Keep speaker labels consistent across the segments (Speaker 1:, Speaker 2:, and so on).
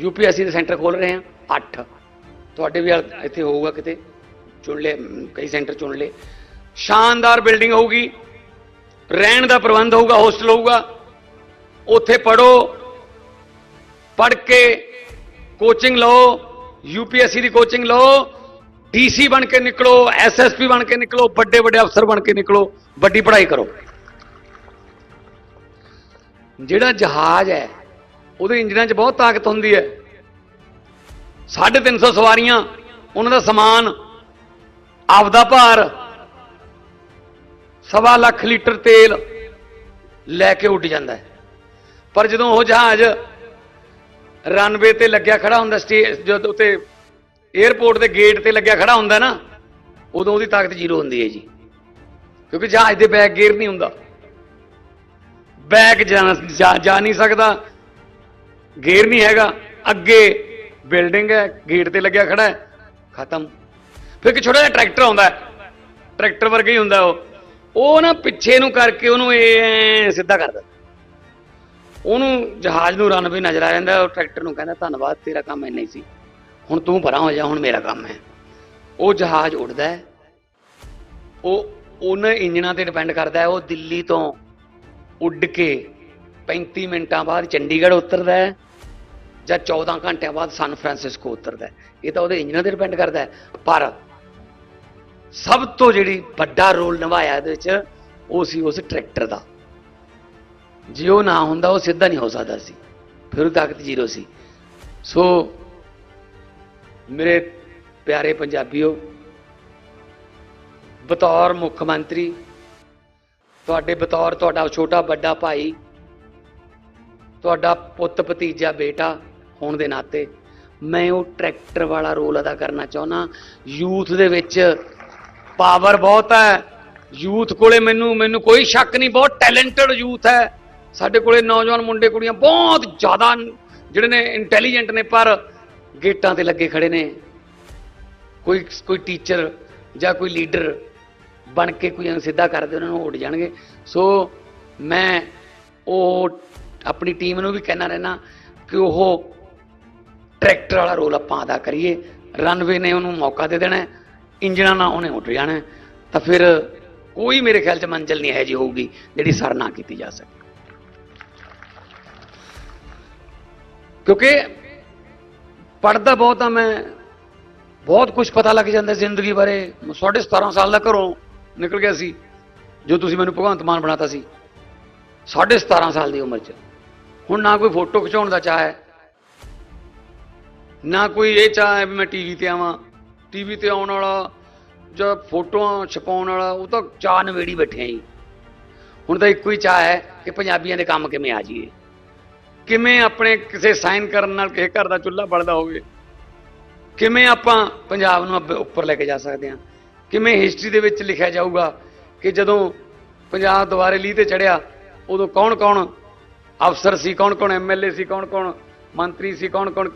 Speaker 1: UPSC ਦੇ centre ਖੋਲ ਰਹੇ ਹਾਂ 8 ਤੁਹਾਡੇ ਵੀ ਇੱਥੇ ਹੋਊਗਾ ਕਿਤੇ। ਚੁਣ ਲੈ ਕਈ ਸੈਂਟਰ ਚੁਣ ਲੈ। ਸ਼ਾਨਦਾਰ ਬਿਲਡਿੰਗ ਹੋਊਗੀ। ਰਹਿਣ ਦਾ ਪ੍ਰਬੰਧ ਹੋਊਗਾ, ਹੋਸਟਲ ਹੋਊਗਾ। ਉੱਥੇ ਪੜੋ ਪੜ ਕੇ ਕੋਚਿੰਗ ਲਓ। ਯੂਪੀਐਸਸੀ ਦੀ ਕੋਚਿੰਗ ਲਓ। ਡੀਸੀ ਬਣ ਕੇ ਨਿਕਲੋ, ਐਸਐਸਪੀ ਬਣ ਕੇ ਨਿਕਲੋ, ਵੱਡੇ ਵੱਡੇ ਅਫਸਰ ਬਣ ਕੇ ਨਿਕਲੋ, ਵੱਡੀ ਪੜ੍ਹਾਈ ਕਰੋ। ਜਿਹੜਾ ਜਹਾਜ਼ ਹੈ ਉਹਦੇ ਇੰਜਨਾਂ 'ਚ ਬਹੁਤ ਤਾਕਤ ਹੁੰਦੀ ਹੈ। 350 ਸਵਾਰੀਆਂ, ਉਹਨਾਂ ਦਾ ਸਮਾਨ, ਆਪਦਾ ਭਾਰ, ਸਵਾ ਲੱਖ ਲੀਟਰ ਤੇਲ ਲੈ ਕੇ ਉੱਡ ਜਾਂਦਾ ਪਰ ਜਦੋਂ ਉਹ ਜਹਾਜ਼ ਰਨਵੇ ਤੇ ਲੱਗਿਆ ਖੜਾ ਹੁੰਦਾ ਸਟੇਜ ਜਦੋਂ ਉੱਤੇ 에ਅਰਪੋਰਟ ਦੇ ਗੇਟ ਤੇ ਲੱਗਿਆ ਖੜਾ ਹੁੰਦਾ ਨਾ, ਉਦੋਂ ਉਹਦੀ ਤਾਕਤ ਜ਼ੀਰੋ ਹੁੰਦੀ ਹੈ ਜੀ। ਕਿਉਂਕਿ ਜਹਾਜ਼ ਦੇ ਬੈਕ ਗੇਅਰ ਨਹੀਂ ਹੁੰਦਾ। ਬੈਕ ਜਾ ਜਾ- ਜਾ ਨਹੀਂ ਸਕਦਾ ਗੇਅਰ ਨਹੀਂ ਹੈਗਾ, ਅੱਗੇ ਬਿਲਡਿੰਗ ਹੈ, ਗੇਟ ਤੇ ਲੱਗਿਆ ਖੜਾ ਹੈ, ਖਤਮ। ਫਿਰ ਇੱਕ ਛੋਟਾ ਜਿਹਾ ਟਰੈਕਟਰ ਆਉਂਦਾ ਟਰੈਕਟਰ ਵਰਗਾ ਹੀ ਹੁੰਦਾ ਉਹ। ਉਹ ਨਾ ਪਿੱਛੇ ਨੂੰ ਕਰਕੇ ਉਹਨੂੰ ਇਹ ਸਿੱਧਾ ਕਰਦਾ ਉਹਨੂੰ ਜਹਾਜ਼ ਨੂੰ ਰਨ ਵੀ ਨਜ਼ਰ ਆ ਜਾਂਦਾ, ਉਹ ਟਰੈਕਟਰ ਨੂੰ ਕਹਿੰਦਾ, ਧੰਨਵਾਦ, ਤੇਰਾ ਕੰਮ ਇੰਨਾ ਹੀ ਸੀ। ਹੁਣ ਤੂੰ ਪਰਾਂ ਹੋ ਜਾ, ਹੁਣ ਮੇਰਾ ਕੰਮ ਹੈ। ਉਹ ਜਹਾਜ਼ ਉੱਡਦਾ ਹੈ। ਉਹ ਉਹਨਾਂ ਇੰਜਣਾਂ ਤੇ ਡਿਪੈਂਡ ਕਰਦਾ ਹੈ, ਉਹ ਦਿੱਲੀ ਤੋਂ ਉੱਡ ਕੇ 35 ਮਿੰਟਾਂ ਬਾਅਦ ਚੰਡੀਗੜ੍ਹ ਉਤਰਦਾ ਹੈ। ਜਾਂ 14 ਘੰਟਿਆਂ ਬਾਅਦ ਸਨ ਫਰਾਂਸਿਸਕੋ ਉਤਰਦਾ ਇਹ ਤਾਂ ਉਹਦੇ ਇੰਜਨਾਂ ਤੇ ਡਿਪੈਂਡ ਕਰਦਾ ਹੈ। ਪਰ ਸਭ ਤੋਂ ਜਿਹੜੀ ਵੱਡਾ ਰੋਲ ਨਿਭਾਇਆ ਇਹਦੇ ਵਿੱਚ, ਉਹ ਸੀ ਉਸ ਟਰੈਕਟਰ ਦਾ। ਜੇ ਉਹ ਨਾ ਹੁੰਦਾ, ਉਹ ਸਿੱਧਾ ਨਹੀਂ ਹੋ ਸਕਦਾ ਸੀ। ਫਿਰ ਉਹ ਤਾਕਤ ਜ਼ੀਰੋ ਸੀ। ਸੋ ਮੇਰੇ ਪਿਆਰੇ ਪੰਜਾਬੀਓ, ਬਤੌਰ ਮੁੱਖ ਮੰਤਰੀ, ਤੁਹਾਡੇ ਬਤੌਰ ਤੁਹਾਡਾ ਛੋਟਾ ਵੱਡਾ ਭਾਈ, ਤੁਹਾਡਾ ਪੁੱਤ ਭਤੀਜਾ ਬੇਟਾ ਹੋਣ ਦੇ ਨਾਤੇ ਮੈਂ ਉਹ ਟਰੈਕਟਰ ਵਾਲਾ ਰੋਲ ਅਦਾ ਕਰਨਾ ਚਾਹੁੰਦਾ। ਯੂਥ ਦੇ ਵਿੱਚ ਪਾਵਰ ਬਹੁਤ ਹੈ। ਯੂਥ ਕੋਲੇ ਮੈਨੂੰ ਮੈਨੂੰ ਕੋਈ ਸ਼ੱਕ ਨਹੀਂ, ਬਹੁਤ ਟੈਲੈਂਟਡ ਯੂਥ ਹੈ। ਸਾਡੇ ਕੋਲੇ ਨੌਜਵਾਨ ਮੁੰਡੇ, ਕੁੜੀਆਂ ਬਹੁਤ ਜ਼ਿਆਦਾ ਜਿਹੜੇ ਨੇ ਇੰਟੈਲੀਜੈਂਟ ਨੇ, ਪਰ ਗੇਟਾਂ ਤੇ ਲੱਗੇ ਖੜੇ ਨੇ। ਕੋਈ ਕੋਈ ਟੀਚਰ ਜਾਂ ਕੋਈ ਲੀਡਰ ਬਣ ਕੇ ਕੋਈ ਨੂੰ ਸਿੱਧਾ ਕਰਦੇ ਉਹਨਾਂ ਨੂੰ ਉੱਡ ਜਾਣਗੇ। ਸੋ ਮੈਂ ਉਹ ਆਪਣੀ ਟੀਮ ਨੂੰ ਵੀ ਕਹਿਣਾ ਰਹਿਣਾ ਕਿ ਉਹ ਟਰੈਕਟਰ ਵਾਲਾ ਰੋਲ ਆਪਾਂ ਅਦਾ ਕਰੀਏ ਰਨਵੇ ਨੇ ਉਹਨੂੰ ਮੌਕਾ ਦੇ ਦੇਣਾ ਹੈ, ਇੰਜਣਾਂ ਨਾਲ ਉਹਨੇ ਉੱਡ ਜਾਣਾ ਤਾਂ ਫਿਰ ਕੋਈ ਮੇਰੇ ਖਿਆਲ 'ਚ ਮੰਜ਼ਿਲ ਨਹੀਂ ਹੈ ਜੀ ਹੋਊਗੀ ਜਿਹੜੀ ਸਰ ਨਾ ਕੀਤੀ ਜਾ ਸਕੇ। ਕਿਉਂਕਿ ਪੜਦਾ ਬਹੁਤ ਆ ਮੈਂ ਬਹੁਤ ਕੁਝ ਪਤਾ ਲੱਗ ਜਾਂਦਾ ਜ਼ਿੰਦਗੀ ਬਾਰੇ। ਮੈਂ ਸਾਢੇ 17 ਸਾਲ ਦਾ ਘਰੋਂ ਨਿਕਲ ਗਿਆ ਸੀ ਜੋ ਤੁਸੀਂ ਮੈਨੂੰ ਭਗਵੰਤ ਮਾਨ ਬਣਾਤਾ ਸੀ। ਸਾਢੇ 17 ਸਾਲ ਦੀ ਉਮਰ 'ਚ। ਹੁਣ ਨਾ ਕੋਈ ਫੋਟੋ ਖਿਚਾਉਣ ਦਾ ਚਾਹ ਹੈ ਨਾ ਕੋਈ ਇਹ ਚਾਹ ਹੈ ਵੀ ਮੈਂ ਟੀਵੀ ਤੇ ਆਵਾਂ। ਟੀਵੀ ਤੇ ਆਉਣ ਵਾਲਾ, ਜਾਂ ਫੋਟੋਆਂ ਛਪਾਉਣ ਵਾਲਾ, ਉਹ ਤਾਂ ਚਾਹ ਨਵੇੜੀ ਬੈਠੇ ਆਂ ਜੀ। ਹੁਣ ਤਾਂ ਇੱਕੋ ਹੀ ਚਾਹ ਹੈ ਕਿ ਪੰਜਾਬੀਆਂ ਦੇ ਕੰਮ ਕਿਵੇਂ ਆ ਜਾਈਏ। ਕਿਵੇਂ ਆਪਣੇ ਕਿਸੇ ਸਾਈਨ ਕਰਨ ਨਾਲ ਕਿਸੇ ਘਰ ਦਾ ਚੁੱਲ੍ਹਾ ਬਲਦਾ ਹੋਵੇ। ਕਿਵੇਂ ਆਪਾਂ ਪੰਜਾਬ ਨੂੰ ਅੱਗੇ ਉੱਪਰ ਲੈ ਕੇ ਜਾ ਸਕਦੇ ਹਾਂ ਕਿਵੇਂ ਹਿਸਟਰੀ ਦੇ ਵਿੱਚ ਲਿਖਿਆ ਜਾਊਗਾ ਕਿ ਜਦੋਂ ਪੰਜਾਬ ਦੁਬਾਰੇ ਲੀਹ ਤੇ ਚੜਿਆ ਉਦੋਂ ਕੌਣ ਕੌਣ ਅਫਸਰ ਸੀ ਕੌਣ ਕੌਣ ਐਮਐਲਏ ਸੀ ਕੌਣ ਕੌਣ ਮੰਤਰੀ ਸੀ ਕੌਣ ਕੌਣ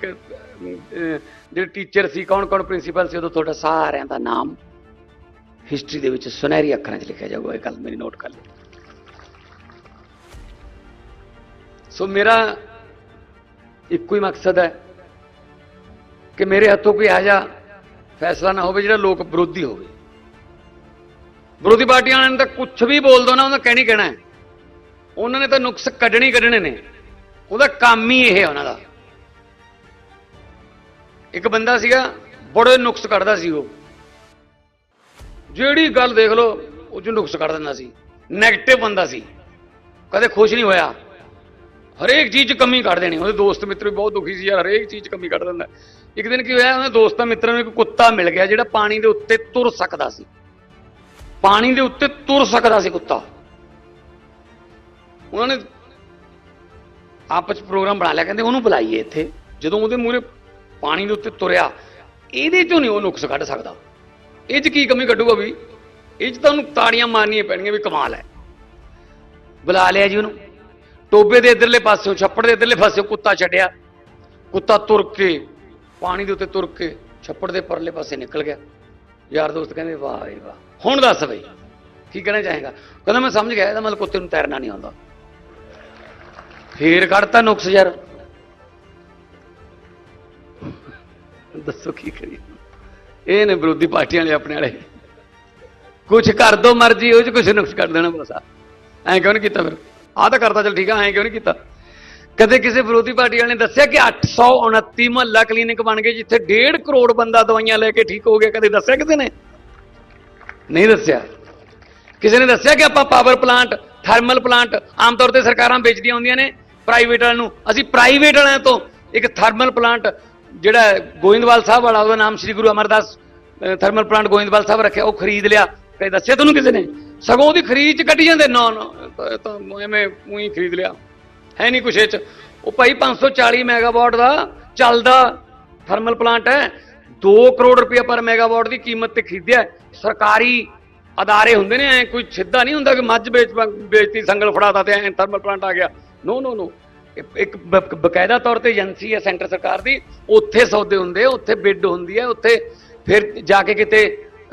Speaker 1: ਜਿਹੜੇ ਟੀਚਰ ਸੀ, ਕੌਣ ਕੌਣ ਪ੍ਰਿੰਸੀਪਲ ਸੀ, ਉਦੋਂ ਤੁਹਾਡਾ ਸਾਰਿਆਂ ਦਾ ਨਾਮ ਹਿਸਟਰੀ ਦੇ ਵਿੱਚ ਸੁਨਹਿਰੀ ਅੱਖਰਾਂ 'ਚ ਲਿਖਿਆ ਜਾਊਗਾ। ਇਹ ਗੱਲ ਮੇਰੀ ਨੋਟ ਕਰ ਲਓ। ਸੋ ਮੇਰਾ ਇੱਕੋ ਹੀ ਮਕਸਦ ਹੈ ਕਿ ਮੇਰੇ ਹੱਥੋਂ ਕੋਈ ਇਹੋ ਜਿਹਾ ਫੈਸਲਾ ਨਾ ਹੋਵੇ ਜਿਹੜਾ ਲੋਕ ਵਿਰੋਧੀ ਹੋਵੇ। ਵਿਰੋਧੀ ਪਾਰਟੀਆਂ ਵਾਲਿਆਂ ਨੇ ਤਾਂ ਕੁਝ ਵੀ ਬੋਲ ਦੋ ਨਾ, ਉਹਨਾਂ ਕਹਿਣੀ ਕਹਿਣਾ ਹੈ। ਉਹਨਾਂ ਨੇ ਤਾਂ ਨੁਕਸ ਕੱਢਣੇ ਕੱਢਣੇ ਨੇ। ਉਹਦਾ ਕੰਮ ਹੀ ਇਹ ਹੈ ਉਹਨਾਂ ਦਾ। ਇੱਕ ਬੰਦਾ ਸੀਗਾ, ਬੜੇ ਨੁਕਸ ਕੱਢਦਾ ਸੀ ਉਹ। ਜਿਹੜੀ ਗੱਲ ਦੇਖ ਲਓ, ਉਹ ਚ ਨੁਕਸ ਕੱਢ ਦਿੰਦਾ ਸੀ। 네ਗੇਟਿਵ ਬੰਦਾ ਸੀ। ਕਦੇ ਖੁਸ਼ ਨਹੀਂ ਹੋਇਆ। ਹਰੇਕ ਚੀਜ਼ 'ਚ ਕਮੀ ਕੱਢ ਦੇਣੀ। ਉਹਦੇ ਦੋਸਤ ਮਿੱਤਰ ਵੀ ਬਹੁਤ ਦੁਖੀ ਸੀ ਯਾਰ, ਹਰੇਕ ਚੀਜ਼ 'ਚ ਕਮੀ ਕੱਢ ਦਿੰਦਾ। ਇੱਕ ਦਿਨ ਕੀ ਹੋਇਆ, ਉਹਦੇ ਦੋਸਤਾਂ ਮਿੱਤਰਾਂ ਨੂੰ ਇੱਕ ਕੁੱਤਾ ਮਿਲ ਗਿਆ, ਜਿਹੜਾ ਪਾਣੀ ਦੇ ਉੱਤੇ ਤੁਰ ਸਕਦਾ ਸੀ। ਪਾਣੀ ਦੇ ਉੱਤੇ ਤੁਰ ਸਕਦਾ ਸੀ ਕੁੱਤਾ। ਉਹਨਾਂ ਨੇ ਆਪਸ 'ਚ ਪ੍ਰੋਗਰਾਮ ਬਣਾ ਲਿਆ। ਕਹਿੰਦੇ ਉਹਨੂੰ ਬੁਲਾਈਏ ਇੱਥੇ। ਜਦੋਂ ਉਹਦੇ ਮੂਹਰੇ ਪਾਣੀ ਦੇ ਉੱਤੇ ਤੁਰਿਆ, ਇਹਦੇ 'ਚੋਂ ਨਹੀਂ ਉਹ ਨੁਕਸ ਕੱਢ ਸਕਦਾ। ਇਹ 'ਚ ਕੀ ਕਮੀ ਕੱਢੂਗਾ ਵੀ? ਇਹ 'ਚ ਤਾਂ ਉਹਨੂੰ ਤਾੜੀਆਂ ਮਾਰਨੀਆਂ ਪੈਣਗੀਆਂ ਵੀ ਕਮਾਲ ਹੈ। ਬੁਲਾ ਲਿਆ ਜੀ ਉਹਨੂੰ। ਟੋਬੇ ਦੇ ਇਧਰਲੇ ਪਾਸਿਓਂ, ਛੱਪੜ ਦੇ ਇਧਰਲੇ ਪਾਸਿਓਂ ਕੁੱਤਾ ਛੱਡਿਆ। ਕੁੱਤਾ ਤੁਰ ਕੇ, ਪਾਣੀ ਦੇ ਉੱਤੇ ਤੁਰ ਕੇ ਛੱਪੜ ਦੇ ਪਰਲੇ ਪਾਸੇ ਨਿਕਲ ਗਿਆ। ਯਾਰ ਦੋਸਤ ਕਹਿੰਦੇ, ਵਾਹ ਏ ਵਾਹ। ਹੁਣ ਦੱਸ ਬਈ, ਕੀ ਕਹਿਣਾ ਚਾਹੇਗਾ? ਕਹਿੰਦਾ, ਮੈਂ ਸਮਝ ਗਿਆ, ਇਹਦਾ ਮਤਲਬ ਕੁੱਤੇ ਨੂੰ ਤੈਰਨਾ ਨਹੀਂ ਆਉਂਦਾ। ਫੇਰ ਕੱਢਤਾ ਨੁਕਸ ਯਾਰ। ਦੱਸੋ ਕੀ ਕਰੀਏ? ਇਹ ਨੇ ਵਿਰੋਧੀ ਪਾਰਟੀਆਂ ਵਾਲੇ ਆਪਣੇ ਵਾਲੇ। ਕੁਝ ਕਰ ਦੋ ਮਰਜ਼ੀ, ਉਹ ਚ ਕੁਝ ਨੁਕਸ ਕਰ ਦੇਣਾ ਬਸ ਐਂ ਕਿਉਂ ਨਹੀਂ ਕੀਤਾ ਫਿਰ? ਆਹ ਤਾਂ ਕਰਤਾ, ਚਲ ਠੀਕ ਆ, ਐਂ ਕਿਉਂ ਨਹੀਂ ਕੀਤਾ? ਕਦੇ ਕਿਸੇ ਵਿਰੋਧੀ ਪਾਰਟੀ ਵਾਲੇ ਨੇ ਦੱਸਿਆ ਕਿ 829 ਮਹੱਲਾ ਕਲੀਨਿਕ ਬਣ ਗਏ, ਜਿੱਥੇ 1.5 ਕਰੋੜ ਬੰਦਾ ਦਵਾਈਆਂ ਲੈ ਕੇ ਠੀਕ ਹੋ ਗਿਆ, ਕਦੇ ਦੱਸਿਆ ਕਿਸੇ ਨੇ? ਨਹੀਂ ਦੱਸਿਆ। ਕਿਸੇ ਨੇ ਦੱਸਿਆ ਕਿ ਆਪਾਂ ਪਾਵਰ ਪਲਾਂਟ ਥਰਮਲ ਪਲਾਂਟ ਆਮ ਤੌਰ ਤੇ ਸਰਕਾਰਾਂ ਵੇਚਦੀਆਂ ਹੁੰਦੀਆਂ ਨੇ ਪ੍ਰਾਈਵੇਟ ਵਾਲਿਆਂ ਨੂੰ। ਅਸੀਂ ਪ੍ਰਾਈਵੇਟ ਵਾਲਿਆਂ ਤੋਂ ਇੱਕ ਥਰਮਲ ਪਲਾਂਟ ਜਿਹੜਾ ਗੋਇੰਦਵਾਲ ਸਾਹਿਬ ਵਾਲਾ, ਉਹਦਾ ਨਾਮ ਸ੍ਰੀ ਗੁਰੂ ਅਮਰਦਾਸ ਥਰਮਲ ਪਲਾਂਟ ਗੋਇੰਦਵਾਲ ਸਾਹਿਬ ਰੱਖਿਆ, ਉਹ ਖਰੀਦ ਲਿਆ। ਕਦੇ ਦੱਸਿਆ ਤੁਹਾਨੂੰ ਕਿਸੇ ਨੇ? ਸਗੋਂ ਉਹਦੀ ਖਰੀਦ ਚ ਕੱਢੀ ਜਾਂਦੇ। ਨਾ ਨਾ ਇਹ ਤਾਂ ਐਵੇਂ ਉਹੀ ਖਰੀਦ ਲਿਆ। ਹੈ ਨਹੀਂ ਕੁਛ ਇਹ ਚ। ਉਹ ਭਾਈ 540 ਮੈਗਾਵਾਟ ਦਾ ਚੱਲਦਾ ਥਰਮਲ ਪਲਾਂਟ ਹੈ। 2 ਕਰੋੜ ਰੁਪਏ ਪਰ ਮੈਗਾਵਾਟ ਦੀ ਕੀਮਤ ਤੇ ਖਰੀਦਿਆ ਸਰਕਾਰੀ ਅਦਾਰੇ ਹੁੰਦੇ ਨੇ, ਐ ਕੋਈ ਸਿੱਧਾ ਨਹੀਂ ਹੁੰਦਾ ਕਿ ਮੱਝ ਵੇਚ ਵੇਚਤੀ, ਸੰਗਲ ਫੜਾਤਾ ਤੇ ਐ ਥਰਮਲ ਪਲਾਂਟ ਆ ਗਿਆ। ਨੋ ਨੋ ਨੋ ਇੱਕ ਬਕਾਇਦਾ ਤੌਰ ਤੇ ਏਜੰਸੀ ਹੈ ਸੈਂਟਰ ਸਰਕਾਰ ਦੀ, ਉੱਥੇ ਸੌਦੇ ਹੁੰਦੇ ਉੱਥੇ ਬਿੱਡ ਹੁੰਦੀ ਹੈ ਉੱਥੇ ਫਿਰ ਜਾ ਕੇ ਕਿਤੇ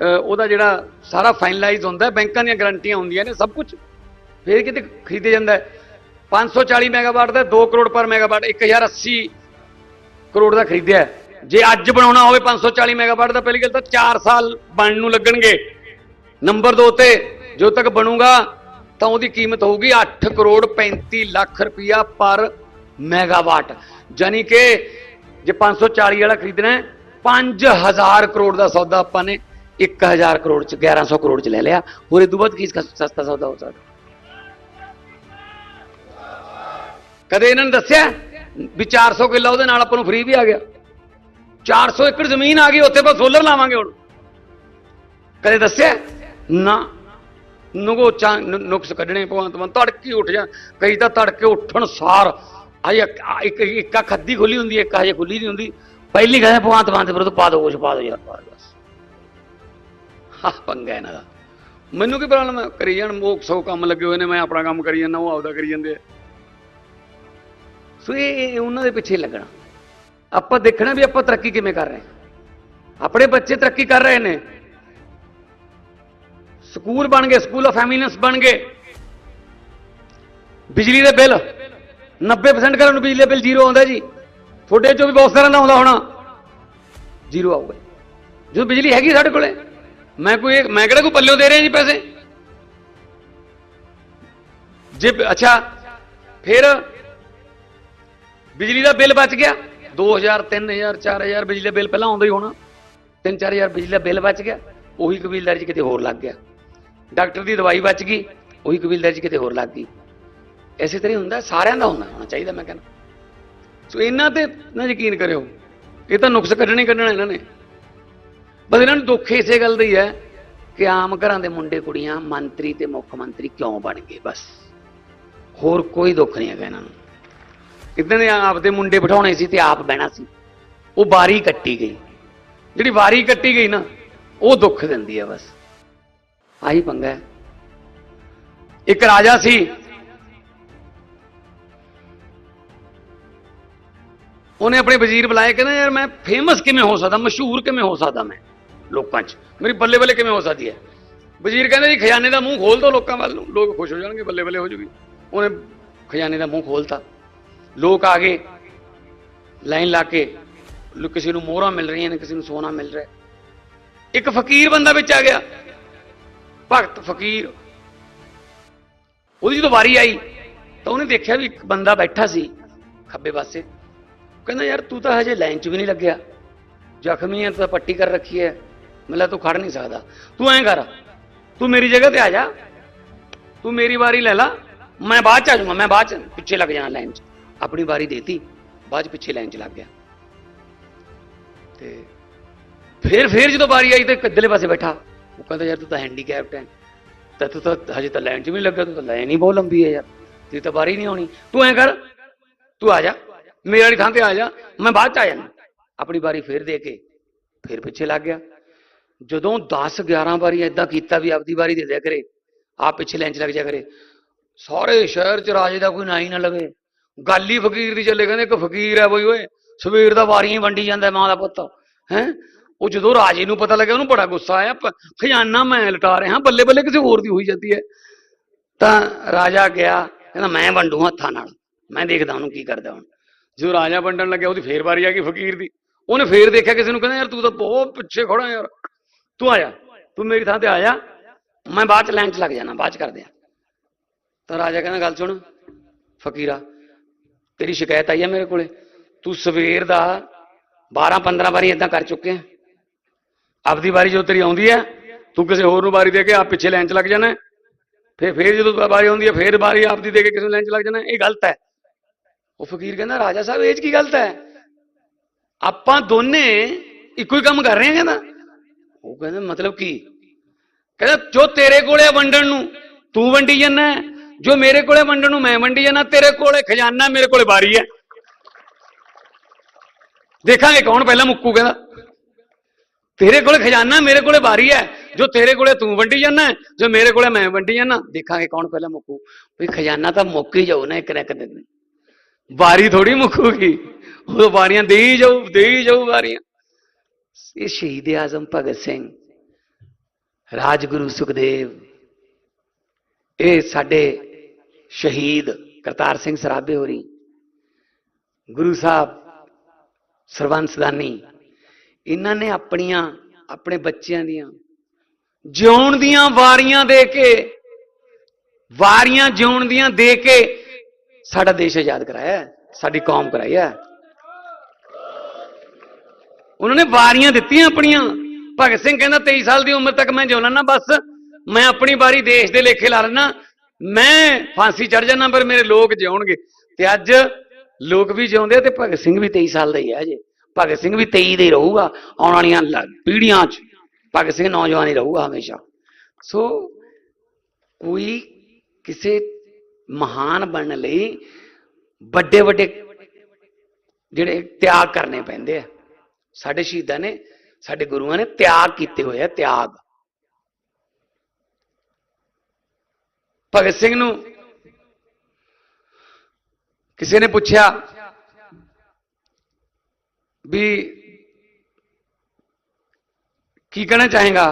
Speaker 1: ਉਹਦਾ ਜਿਹੜਾ ਸਾਰਾ ਫਾਈਨਲਾਈਜ਼ ਹੁੰਦਾ ਬੈਂਕਾਂ ਦੀਆਂ ਗਾਰੰਟੀਆਂ ਹੁੰਦੀਆਂ ਨੇ, ਸਭ ਕੁਝ ਫਿਰ ਕਿਤੇ ਖਰੀਦੇ ਜਾਂਦਾ ਹੈ। 540 ਮੈਗਾਵਾਟ ਦਾ 2 ਕਰੋੜ ਪਰ ਮੈਗਾਵਾਟ 1080 ਕਰੋੜ ਦਾ ਖਰੀਦਿਆ ਜੇ ਅੱਜ ਬਣਾਉਣਾ ਹੋਵੇ 540 ਮੈਗਾਵਾਟ ਦਾ, ਪਹਿਲੀ ਗੱਲ ਤਾਂ 4 ਸਾਲ ਬਣਨ ਨੂੰ ਲੱਗਣਗੇ। ਨੰਬਰ 2 ਤੇ, ਜਦੋਂ ਤੱਕ ਬਣੂਗਾ ਤਾਂ ਉਹਦੀ ਕੀਮਤ ਹੋਊਗੀ 8 ਕਰੋੜ 35 ਲੱਖ ਰੁਪਇਆ ਪਰ ਮੈਗਾਵਾਟ। ਯਾਨੀ ਕਿ ਜੇ 540 ਵਾਲਾ ਖਰੀਦਣਾ ਹੈ 5000 ਕਰੋੜ ਦਾ ਸੌਦਾ ਆਪਾਂ ਨੇ 1000 ਕਰੋੜ ਚ 1100 ਕਰੋੜ ਚ ਲੈ ਲਿਆ। ਹੋਰ ਇਹ ਤੋਂ ਬਾਅਦ ਕੀ ਸਸਤਾ ਸੌਦਾ ਹੋ ਸਕਦਾ? ਕਦੇ ਇਹਨਾਂ ਨੇ ਦੱਸਿਆ ਵੀ 400 ਕਿੱਲਾ ਉਹਦੇ ਨਾਲ ਆਪਾਂ ਨੂੰ ਫ੍ਰੀ ਵੀ ਆ ਗਿਆ? 400 ਏਕੜ ਜ਼ਮੀਨ ਆ ਗਈ, ਉੱਥੇ ਆਪਾਂ ਸੋਲਰ ਲਾਵਾਂਗੇ ਹੁਣ। ਕਦੇ ਦੱਸਿਆ? ਨਾ। ਨਗੋਚਾਂ ਨੁਕਸ ਕੱਢਣੇ ਭਗਵੰਤ ਮਾਨ, ਤੜਕੀ ਉੱਠ ਜਾ। ਕਈ ਤਾਂ ਤੜਕੇ ਉੱਠਣ ਸਾਰ ਅਜੇ ਇੱਕ ਇੱਕ ਇੱਕਾ ਖੱਦੀ ਖੁੱਲੀ ਹੁੰਦੀ, ਇੱਕ ਹਜੇ ਖੁੱਲੀ ਨਹੀਂ ਹੁੰਦੀ। ਪਹਿਲੀ ਕਹਿੰਦੇ ਭਗਵੰਤ ਮਾਨ ਦੇ ਵਿਰੁੱਧ ਪਾ ਦੋ ਕੁਛ, ਪਾ ਦੋ ਯਾਰ, ਪਾ ਬਸ। ਹਾਂ, ਪੰਗਾ ਇਹਨਾਂ ਦਾ। ਮੈਨੂੰ ਕੀ ਪ੍ਰੋਬਲਮ ਹੈ ਕਰੀ ਜਾਣ, ਮੋਕ ਸੌ ਕੰਮ ਲੱਗੇ ਹੋਏ ਨੇ, ਮੈਂ ਆਪਣਾ ਕੰਮ ਕਰੀ ਜਾਂਦਾ, ਉਹ ਆਪਦਾ ਕਰੀ ਜਾਂਦੇ ਸੋ ਇਹ ਇਹ ਉਹਨਾਂ ਦੇ ਪਿੱਛੇ ਲੱਗਣਾ। ਆਪਾਂ ਦੇਖਣਾ ਵੀ ਆਪਾਂ ਤਰੱਕੀ ਕਿਵੇਂ ਕਰ ਰਹੇ ਹਾਂ। ਆਪਣੇ ਬੱਚੇ ਤਰੱਕੀ ਕਰ ਰਹੇ ਨੇ। ਸਕੂਲ ਬਣ ਗਏ ਸਕੂਲ ਆਫ ਐਮੀਨੈਂਸ ਬਣ ਗਏ ਬਿਜਲੀ ਦੇ ਬਿੱਲ 90% ਘਰਾਂ ਨੂੰ ਬਿਜਲੀ ਦਾ ਬਿੱਲ ਜ਼ੀਰੋ ਆਉਂਦਾ ਜੀ। ਤੁਹਾਡੇ ਚੋਂ ਵੀ ਬਹੁਤ ਸਾਰਿਆਂ ਦਾ ਆਉਂਦਾ ਹੋਣਾ। ਜ਼ੀਰੋ ਆਊਗਾ ਜਦੋਂ ਬਿਜਲੀ ਹੈਗੀ ਸਾਡੇ ਕੋਲੇ, ਮੈਂ ਕੋਈ ਮੈਂ ਕਿਹੜਾ ਕੋਈ ਪੱਲਿਓ ਦੇ ਰਿਹਾ ਜੀ ਪੈਸੇ? ਜੇ ਅੱਛਾ, ਫਿਰ ਬਿਜਲੀ ਦਾ ਬਿੱਲ ਬਚ ਗਿਆ। 2000 3000 4000 ਬਿਜਲੀ ਦਾ ਬਿੱਲ ਪਹਿਲਾਂ ਆਉਂਦਾ ਹੀ ਹੋਣਾ। 3-4000 ਬਿਜਲੀ ਦਾ ਬਿੱਲ ਬਚ ਗਿਆ। ਉਹੀ ਕਬੀਲਦਾਰੀ 'ਚ ਕਿਤੇ ਹੋਰ ਲੱਗ ਗਿਆ। ਡਾਕਟਰ ਦੀ ਦਵਾਈ ਬਚ ਗਈ, ਉਹੀ ਕਬੀਲਦਾਰ ਜੀ ਕਿਤੇ ਹੋਰ ਲੱਗ ਗਈ। ਐਸੇ ਤਰ੍ਹਾਂ ਹੀ ਹੁੰਦਾ, ਸਾਰਿਆਂ ਦਾ ਹੁੰਦਾ, ਹੋਣਾ ਚਾਹੀਦਾ ਮੈਂ ਕਹਿੰਦਾ। ਸੋ ਇਹਨਾਂ ਤੇ ਨਾ ਯਕੀਨ ਕਰਿਓ, ਇਹ ਤਾਂ ਨੁਕਸ ਕੱਢਣੇ ਹੀ ਕੱਢਣਾ ਇਹਨਾਂ ਨੇ। ਬਸ ਇਹਨਾਂ ਨੂੰ ਦੁੱਖ ਇਸੇ ਗੱਲ ਦਾ ਹੀ ਹੈ ਕਿ ਆਮ ਘਰਾਂ ਦੇ ਮੁੰਡੇ ਕੁੜੀਆਂ ਮੰਤਰੀ ਤੇ ਮੁੱਖ ਮੰਤਰੀ ਕਿਉਂ ਬਣ ਗਏ, ਬਸ। ਹੋਰ ਕੋਈ ਦੁੱਖ ਨਹੀਂ ਹੈਗਾ ਇਹਨਾਂ ਨੂੰ। ਇਦਾਂ ਦੇ ਆਪਦੇ ਮੁੰਡੇ ਬਿਠਾਉਣੇ ਸੀ ਤੇ ਆਪ ਬਹਿਣਾ ਸੀ। ਉਹ ਵਾਰੀ ਕੱਟੀ ਗਈ। ਜਿਹੜੀ ਵਾਰੀ ਕੱਟੀ ਗਈ ਨਾ, ਉਹ ਦੁੱਖ ਦਿੰਦੀ ਹੈ ਬਸ। ਆਹੀ ਪੰਗਾ ਹੈ। ਇੱਕ ਰਾਜਾ ਸੀ। ਉਹਨੇ ਆਪਣੇ ਵਜ਼ੀਰ ਬੁਲਾਏ, ਕਹਿੰਦਾ, ਯਾਰ ਮੈਂ ਫੇਮਸ ਕਿਵੇਂ ਹੋ ਸਕਦਾ? ਮਸ਼ਹੂਰ ਕਿਵੇਂ ਹੋ ਸਕਦਾ ਮੈਂ? ਲੋਕਾਂ 'ਚ। ਮੇਰੀ ਬੱਲੇ ਬੱਲੇ ਕਿਵੇਂ ਹੋ ਸਕਦੀ ਹੈ? ਵਜ਼ੀਰ ਕਹਿੰਦਾ, ਜੀ, ਖਜ਼ਾਨੇ ਦਾ ਮੂੰਹ ਖੋਲ ਦੋ ਲੋਕਾਂ ਵੱਲ ਨੂੰ। ਲੋਕ ਖੁਸ਼ ਹੋ ਜਾਣਗੇ ਬੱਲੇ ਬੱਲੇ ਹੋ ਜੂਗੀ ਉਹਨੇ ਖਜ਼ਾਨੇ ਦਾ ਮੂੰਹ ਖੋਲਤਾ। ਲੋਕ ਆ ਗਏ। ਲਾਈਨ ਲਾ ਕੇ ਕਿਸੇ ਨੂੰ ਮੋਹਰਾਂ ਮਿਲ ਰਹੀਆਂ ਨੇ, ਕਿਸੇ ਨੂੰ ਸੋਨਾ ਮਿਲ ਰਿਹਾ ਇੱਕ ਫਕੀਰ ਬੰਦਾ ਵਿੱਚ ਆ ਗਿਆ। ਭਗਤ ਫਕੀਰ। ਉਹਦੀ ਜਦੋਂ ਵਾਰੀ ਆਈ, ਤਾਂ ਉਹਨੇ ਦੇਖਿਆ ਵੀ ਇੱਕ ਬੰਦਾ ਬੈਠਾ ਸੀ ਖੱਬੇ ਪਾਸੇ। ਕਹਿੰਦਾ, ਯਾਰ, ਤੂੰ ਤਾਂ ਹਜੇ ਲਾਈਨ 'ਚ ਵੀ ਨਹੀਂ ਲੱਗਿਆ। ਜ਼ਖਮੀ ਹੈ ਤੂੰ ਤਾਂ ਪੱਟੀ ਕਰ ਰੱਖੀ ਹੈ ਮਤਲਬ ਤੂੰ ਖੜ ਨਹੀਂ ਸਕਦਾ। ਤੂੰ ਐਂ ਕਰ, ਤੂੰ ਮੇਰੀ ਜਗ੍ਹਾ ਤੇ ਆ ਜਾ। ਤੂੰ ਮੇਰੀ ਵਾਰੀ ਲੈ ਲਾ। ਮੈਂ ਬਾਅਦ ਚ ਆ ਜਾਊਂਗਾ, ਮੈਂ ਬਾਅਦ ਚ ਪਿੱਛੇ ਲੱਗ ਜਾਣਾ ਲਾਈਨ 'ਚ। ਆਪਣੀ ਵਾਰੀ ਦੇਤੀ, ਬਾਅਦ ਚ ਪਿੱਛੇ ਲਾਈਨ 'ਚ ਲੱਗ ਗਿਆ। ਤੇ ਫਿਰ ਫਿਰ ਜਦੋਂ ਵਾਰੀ ਆਈ ਤੇ ਕਿੱਧਰਲੇ ਪਾਸੇ ਬੈਠਾ। ਉਹ ਕਹਿੰਦਾ, ਯਾਰ ਤੂੰ ਤਾਂ ਹੈਂਡੀਕੈਪਟ ਹੈ ਤਾਂ ਤੂੰ ਤਾਂ ਹਜੇ ਤਾਂ ਲਾਈਨ 'ਚ ਵੀ ਨਹੀਂ ਲੱਗਾ, ਤੂੰ ਤਾਂ ਲਾਈਨ ਹੀ ਬਹੁਤ ਲੰਬੀ ਹੈ ਯਾਰ। ਤੇਰੀ ਤਾਂ ਵਾਰੀ ਨਹੀਂ ਆਉਣੀ। ਤੂੰ ਐਂ ਕਰ, ਤੂੰ ਆ ਜਾ। ਮੇਰੇ ਵਾਲੀ ਥਾਂ ਤੇ ਆ ਜਾ। ਮੈਂ ਬਾਅਦ ਚ ਆ ਜਾਣਾ ਆਪਣੀ ਵਾਰੀ ਫੇਰ ਦੇ ਕੇ, ਫਿਰ ਪਿੱਛੇ ਲੱਗ ਗਿਆ। ਜਦੋਂ 10 11 ਵਾਰੀ ਐਦਾਂ ਕੀਤਾ ਵੀ ਆਪਦੀ ਵਾਰੀ ਦੇ ਦਿਆ ਕਰੇ, ਆਪ ਪਿੱਛੇ ਲਾਈਨ 'ਚ ਲੱਗ ਜਾ ਕਰੇ, ਸਾਰੇ ਸ਼ਹਿਰ 'ਚ ਰਾਜੇ ਦਾ ਕੋਈ ਨਾ ਹੀ ਨਾ ਲਵੇ। ਗੱਲ ਹੀ ਫਕੀਰ ਦੀ ਚੱਲੇ ਕਹਿੰਦੇ ਇੱਕ ਫਕੀਰ ਹੈ ਬਈ ਓਏ, ਸਵੇਰ ਦਾ ਵਾਰੀਆਂ ਹੀ ਵੰਡੀ ਜਾਂਦਾ ਮਾਂ ਦਾ ਪੁੱਤ। ਹੈ? ਉਹ ਜਦੋਂ ਰਾਜੇ ਨੂੰ ਪਤਾ ਲੱਗਿਆ, ਉਹਨੂੰ ਬੜਾ ਗੁੱਸਾ ਆਇਆ ਖਜ਼ਾਨਾ ਮੈਂ ਲਟਾ ਰਿਹਾ ਬੱਲੇ ਬੱਲੇ ਕਿਸੇ ਹੋਰ ਦੀ ਹੋਈ ਜਾਂਦੀ ਹੈ। ਤਾਂ ਰਾਜਾ ਗਿਆ, ਕਹਿੰਦਾ, ਮੈਂ ਵੰਡੂ ਹੱਥਾਂ ਨਾਲ। ਮੈਂ ਦੇਖਦਾ ਉਹਨੂੰ ਕੀ ਕਰਦਾ ਹੁਣ। ਜਦੋਂ ਰਾਜਾ ਵੰਡਣ ਲੱਗਿਆ, ਉਹਦੀ ਫੇਰ ਵਾਰੀ ਆ ਗਈ ਫਕੀਰ ਦੀ। ਉਹਨੇ ਫੇਰ ਦੇਖਿਆ ਕਿਸੇ ਨੂੰ, ਕਹਿੰਦਾ, ਯਾਰ ਤੂੰ ਤਾਂ ਬਹੁਤ ਪਿੱਛੇ ਖੜਾ ਯਾਰ। ਤੂੰ ਆਇਆ, ਤੂੰ ਮੇਰੀ ਥਾਂ ਤੇ ਆਇਆ। ਮੈਂ ਬਾਅਦ ਚ ਲਾਈਨ ਚ ਲੱਗ ਜਾਣਾ, ਬਾਅਦ ਚ ਕਰਦੇ ਆ। ਤਾਂ ਰਾਜਾ ਕਹਿੰਦਾ, ਗੱਲ ਸੁਣ ਫਕੀਰਾ, ਤੇਰੀ ਸ਼ਿਕਾਇਤ ਆਈ ਹੈ ਮੇਰੇ ਕੋਲੇ। ਤੂੰ ਸਵੇਰ ਦਾ 12 15 ਵਾਰੀ ਇਦਾਂ ਕਰ ਚੁੱਕੇ ਆਪਦੀ ਵਾਰੀ ਜਦੋਂ ਤੇਰੀ ਆਉਂਦੀ ਹੈ, ਤੂੰ ਕਿਸੇ ਹੋਰ ਨੂੰ ਵਾਰੀ ਦੇ ਕੇ ਆਪ ਪਿੱਛੇ ਲਾਈਨ ਚ ਲੱਗ ਜਾਣਾ ਫਿਰ ਫਿਰ ਜਦੋਂ ਵਾਰੀ ਆਉਂਦੀ ਹੈ, ਫਿਰ ਵਾਰੀ ਆਪਦੀ ਦੇ ਕੇ ਕਿਸੇ ਨੂੰ ਲਾਈਨ ਚ ਲੱਗ ਜਾਣਾ ਇਹ ਗਲਤ ਹੈ। ਉਹ ਫਕੀਰ ਕਹਿੰਦਾ, ਰਾਜਾ ਸਾਹਿਬ, ਇਹ 'ਚ ਕੀ ਗਲਤ ਹੈ? ਆਪਾਂ ਦੋਨੇ ਇੱਕੋ ਹੀ ਕੰਮ ਕਰ ਰਹੇ ਹਾਂ, ਕਹਿੰਦਾ। ਉਹ ਕਹਿੰਦਾ, ਮਤਲਬ ਕੀ? ਕਹਿੰਦਾ, ਜੋ ਤੇਰੇ ਕੋਲੇ ਆ ਵੰਡਣ ਨੂੰ, ਤੂੰ ਵੰਡੀ ਜਾਂਦਾ ਜੋ ਮੇਰੇ ਕੋਲੇ ਵੰਡਣ ਨੂੰ ਮੈਂ ਵੰਡੀ ਜਾਂਦਾ, ਤੇਰੇ ਕੋਲੇ ਖਜ਼ਾਨਾ ਮੇਰੇ ਕੋਲੇ ਬਾਰੀ ਹੈ। ਦੇਖਾਂਗੇ ਕੌਣ ਪਹਿਲਾਂ ਮੁੱਕੂ, ਕਹਿੰਦਾ। ਤੇਰੇ ਕੋਲੇ ਖਜ਼ਾਨਾ, ਮੇਰੇ ਕੋਲੇ ਬਾਰੀ ਹੈ। ਜੋ ਤੇਰੇ ਕੋਲੇ ਤੂੰ ਵੰਡੀ ਜਾਂਦਾ, ਜੋ ਮੇਰੇ ਕੋਲੇ ਮੈਂ ਵੰਡੀ ਜਾਂਦਾ, ਦੇਖਾਂਗੇ ਕੌਣ ਪਹਿਲਾਂ ਮੁੱਕੂ। ਵੀ ਖਜ਼ਾਨਾ ਤਾਂ ਮੁੱਕ ਹੀ ਜਾਊ ਨਾ ਇੱਕ ਨਾ ਇੱਕ ਦਿਨ। ਵਾਰੀ ਥੋੜੀ ਮੁੱਕੂਗੀ। ਉਹ ਵਾਰੀਆਂ ਦੇ ਜਾਊ ਦੇ ਜਾਊ ਵਾਰੀਆਂ। ਇਹ ਸ਼ਹੀਦ ਆਜ਼ਮ ਭਗਤ ਸਿੰਘ, ਰਾਜਗੁਰੂ ਸੁਖਦੇਵ, ਇਹ ਸਾਡੇ ਸ਼ਹੀਦ ਕਰਤਾਰ ਸਿੰਘ ਸਰਾਭੇ ਹੋਰੀ, ਗੁਰੂ ਸਾਹਿਬ ਸਰਵੰਸਦਾਨੀ ਇਹਨਾਂ ਨੇ ਆਪਣੀਆਂ, ਆਪਣੇ ਬੱਚਿਆਂ ਦੀਆਂ ਜਿਉਣ ਦੀਆਂ ਵਾਰੀਆਂ ਦੇ ਕੇ, ਵਾਰੀਆਂ ਜਿਉਣ ਦੀਆਂ ਦੇ ਕੇ ਸਾਡਾ ਦੇਸ਼ ਆਜ਼ਾਦ ਕਰਾਇਆ ਸਾਡੀ ਕੌਮ ਕਰਾਈ ਹੈ। ਉਹਨਾਂ ਨੇ ਵਾਰੀਆਂ ਦਿੱਤੀਆਂ ਆਪਣੀਆਂ। ਭਗਤ ਸਿੰਘ ਕਹਿੰਦਾ 23 ਸਾਲ ਦੀ ਉਮਰ ਤੱਕ ਮੈਂ ਜਿਉਣਾ ਨਾ, ਬਸ ਮੈਂ ਆਪਣੀ ਵਾਰੀ ਦੇਸ਼ ਦੇ ਲੇਖੇ ਲਾ ਲੈਣਾ ਮੈਂ ਫਾਂਸੀ ਚੜ ਜਾਣਾ ਪਰ ਮੇਰੇ ਲੋਕ ਜਿਉਣਗੇ। ਤੇ ਅੱਜ ਲੋਕ ਵੀ ਜਿਉਂਦੇ ਆ ਤੇ ਭਗਤ ਸਿੰਘ ਵੀ 23 ਸਾਲ ਦਾ ਹੀ ਹੈ ਅਜੇ। ਭਗਤ ਸਿੰਘ ਵੀ 23 ਦੇ ਹੀ ਰਹੂਗਾ, ਆਉਣ ਵਾਲੀਆਂ ਲ- ਪੀੜ੍ਹੀਆਂ 'ਚ, ਭਗਤ ਸਿੰਘ ਨੌਜਵਾਨ ਹੀ ਰਹੂਗਾ ਹਮੇਸ਼ਾ। ਸੋ ਕੋਈ ਕਿਸੇ ਮਹਾਨ ਬਣਨ ਲਈ ਵੱਡੇ ਵੱਡੇ ਜਿਹੜੇ ਤਿਆਗ ਕਰਨੇ ਪੈਂਦੇ ਆ। ਸਾਡੇ ਸ਼ਹੀਦਾਂ ਨੇ, ਸਾਡੇ ਗੁਰੂਆਂ ਨੇ ਤਿਆਗ ਕੀਤੇ ਹੋਏ ਆ, ਤਿਆਗ। ਭਗਤ ਸਿੰਘ ਨੂੰ ਕਿਸੇ ਨੇ ਪੁੱਛਿਆ ਵੀ ਕੀ ਕਹਿਣਾ ਚਾਹੇਗਾ